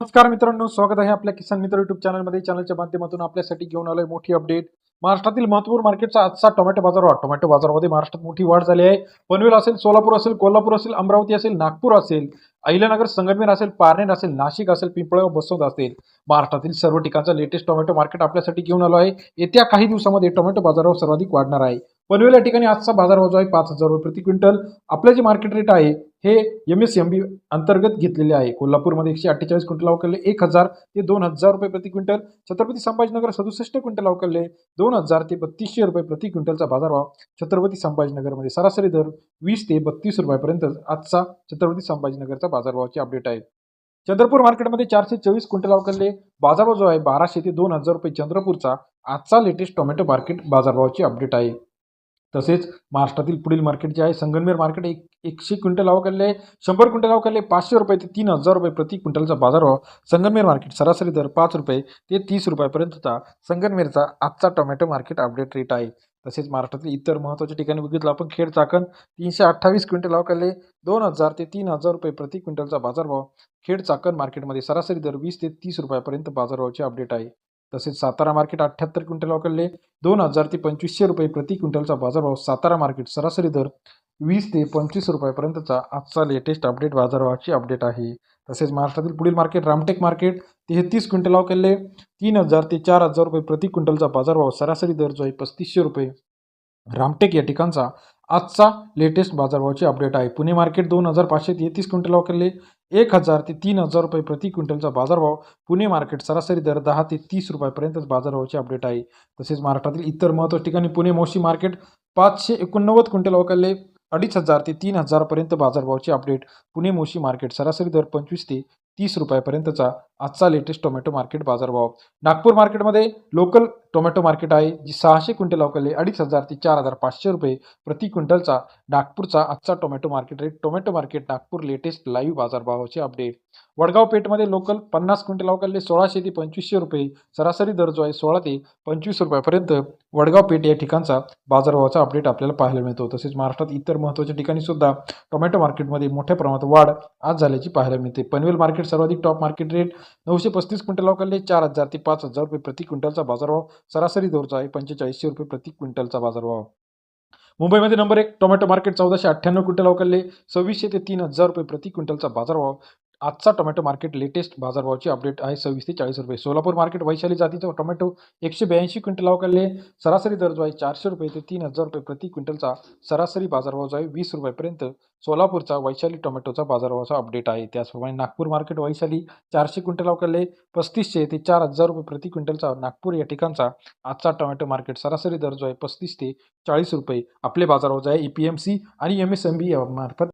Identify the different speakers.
Speaker 1: नमस्कार मित्रांनो स्वागत आहे आपल्या किसान मित्र युट्यूब चॅनलमध्ये चॅनलच्या माध्यमातून आपल्यासाठी घेऊन आलोय मोठी अपडेट महाराष्ट्रातील महत्त्वपूर्ण मार्केटचा आजचा टोमॅटो बाजार वाढ टोमॅटो बाजारामध्ये महाराष्ट्रात मोठी वाढ झाली आहे. पनवेल असेल सोलापूर असेल कोल्हापूर असेल अमरावती असेल नागपूर असेल अहिल्यानगर संगमेर असेल पारनेर असेल नाशिक असेल पिंपळगाव बसवत असेल. महाराष्ट्रातील सर्व ठिकाणचा लेटेस्ट टोमॅटो मार्केट आपल्यासाठी घेऊन आलो आहे. येत्या काही दिवसामध्ये टोमॅटो बाजारावर सर्वाधिक वाढणार आहे. पनवेल या ठिकाणी आजचा बाजार जो आहे पाच हजार रुपये प्रति क्विंटल. आपलं जे मार्केट रेट आहे हे एम एस एम बी अंतर्गत घेतलेले आहे. कोल्हापूरमध्ये एकशे अठ्ठेचाळीस क्विंटल अवकलले एक हजार ते दोन हजार रुपये प्रति क्विंटल. छत्रपती संभाजीनगर सदुसष्ट क्विंटल अवकलले दोन हजार ते बत्तीसशे रुपये प्रति क्विंटलचा बाजारभाव छत्रपती संभाजीनगरमध्ये सरासरी दर वीस ते बत्तीस रुपयापर्यंत आजचा छत्रपती संभाजीनगरचा बाजारभावाची अपडेट आहे. चंद्रपूर मार्केटमध्ये चारशे चोवीस क्विंटल अवकलले बाजारभाव जो आहे बाराशे ते दोन हजार रुपये चंद्रपूरचा आजचा लेटेस्ट टोमॅटो मार्केट बाजारभावाची अपडेट आहे. तसेच महाराष्ट्रातील पुढील मार्केट जे आहे संगमनेर मार्केट एक एकशे क्विंटल अवकलले शंभर क्विंटल अवकाले पाचशे रुपये ते तीन हजार रुपये प्रति क्विंटलचा बाजार भाव संगमनेर मार्केट सरासरी दर पाच रुपये ते तीस रुपयापर्यंतचा संगमनेरचा आजचा टोमॅटो मार्केट अपडेट रेट आहे. तसेच महाराष्ट्रातील इतर महत्त्वाच्या ठिकाणी बघितलं आपण खेड चाकण तीनशे अठ्ठावीस क्विंटल अवकाले दोन हजार ते तीन हजार रुपये प्रति क्विंटलचा बाजारभाव खेड चाकण मार्केटमध्ये सरासरी दर वीस ते तीस रुपयापर्यंत बाजारभावाचे अपडेट आहे. तसेच सातारा मार्केट अठ्ठ्याहत्तर क्विंटल अवकलले दोन हजार ते पंचवीसशे रुपये प्रति क्विंटलचा बाजारभाव सातारा मार्केट सरासरी दर वीस ते पंचवीस रुपयापर्यंतचा आजचा लेटेस्ट अपडेट बाजारभावाची अपडेट आहे. तसेच महाराष्ट्रातील पुढील मार्केट रामटेक मार्केट तेहतीस क्विंटल अवकलले तीन हजार ते चार हजार रुपये प्रति क्विंटलचा बाजारभाव सरासरी दर जो आहे पस्तीसशे रुपये. रामटेक या ठिकाणचा आजचा लेटेस्ट बाजारभावाची अपडेट आहे. पुणे मार्केट दोन हजार पाचशे तेहतीस क्विंटल अवकलले एक हजार ते तीन हजार रुपये प्रति क्विंटलचा बाजारभाव. पुणे मार्केट सरासरी दर दहा ते तीस रुपयापर्यंतच बाजारभावाची अपडेट आहे. तसेच महाराष्ट्रातील इतर महत्त्वाच्या ठिकाणी पुणे मोशी मार्केट पाचशे एकोणनव्वद क्विंटल अवकलले अडीच हजार ते तीन हजारपर्यंत बाजारभावाची अपडेट पुणे मोशी मार्केट सरासरी दर पंचवीस ते तीस रुपयापर्यंतचा आजचा लेटेस्ट टोमॅटो मार्केट बाजारभाव. नागपूर मार्केटमध्ये लोकल टोमॅटो मार्केट आहे जी सहाशे क्विंटल अवकलले अडीच हजार ते चार हजार पाचशे रुपये प्रति क्विंटलचा नागपूरचा आजचा tomato market rate tomato market Nagpur latest live बाजारभावाचे update Vadgaon पेठमध्ये लोकल पन्नास क्विंटल अवकलले सोळाशे ते पंचवीसशे रुपये सरासरी दर जो आहे सोळा ते पंचवीस रुपयापर्यंत वडगाव पेठ या ठिकाणचा बाजारभावाचा अपडेट आपल्याला पाहायला मिळतो. तसेच महाराष्ट्रात इतर महत्त्वाच्या ठिकाणी सुद्धा टोमॅटो मार्केटमध्ये मोठ्या प्रमाणात वाढ आज झाल्याची पाहायला मिळते. पनवेल मार्केट सर्वाधिक टॉप मार्केट रेट नऊशे पस्तीस क्विंटल अवकलले चार हजार ते पाच हजार रुपये प्रति क्विंटलचा बाजारभाव. सरासरी दरचा आहे पंचेचाळीसशे रुपये प्रति क्विंटलचा बाजारभाव. मुंबईमध्ये नंबर एक टोमॅटो मार्केट चौदाशे अठ्ठ्याण्णव क्विंटल अवकलले सव्वीसशे ते तीन हजार रुपये प्रति क्विंटलचा बाजारभाव. आजचा टोमॅटो मार्केट लेटेस्ट बाजारभावाची अपडेट आहे. सव्वीस ते चाळीस रुपये. सोलापूर मार्केट वैशाली जातीचा टोमॅटो एकशे ब्याऐंशी क्विंटल अवकलले सरासरी दर जो आहे चारशे रुपये ते तीन हजार रुपये प्रति क्विंटलचा सरासरी बाजारभाव जो आहे वीस रुपयापर्यंत सोलापूरचा वैशाली टोमॅटोचा बाजारभावाचा अपडेट आहे. त्याचप्रमाणे नागपूर मार्केट वैशाली चारशे क्विंटल अवकलले पस्तीसशे ते चार हजार रुपये प्रति क्विंटलचा नागपूर या ठिकाणचा आजचा टोमॅटो मार्केट सरासरी दर जो आहे पस्तीस ते चाळीस रुपये. आपले बाजारभाव जो आहे ई पी एम सी आणि एम एस एम बी मार्फत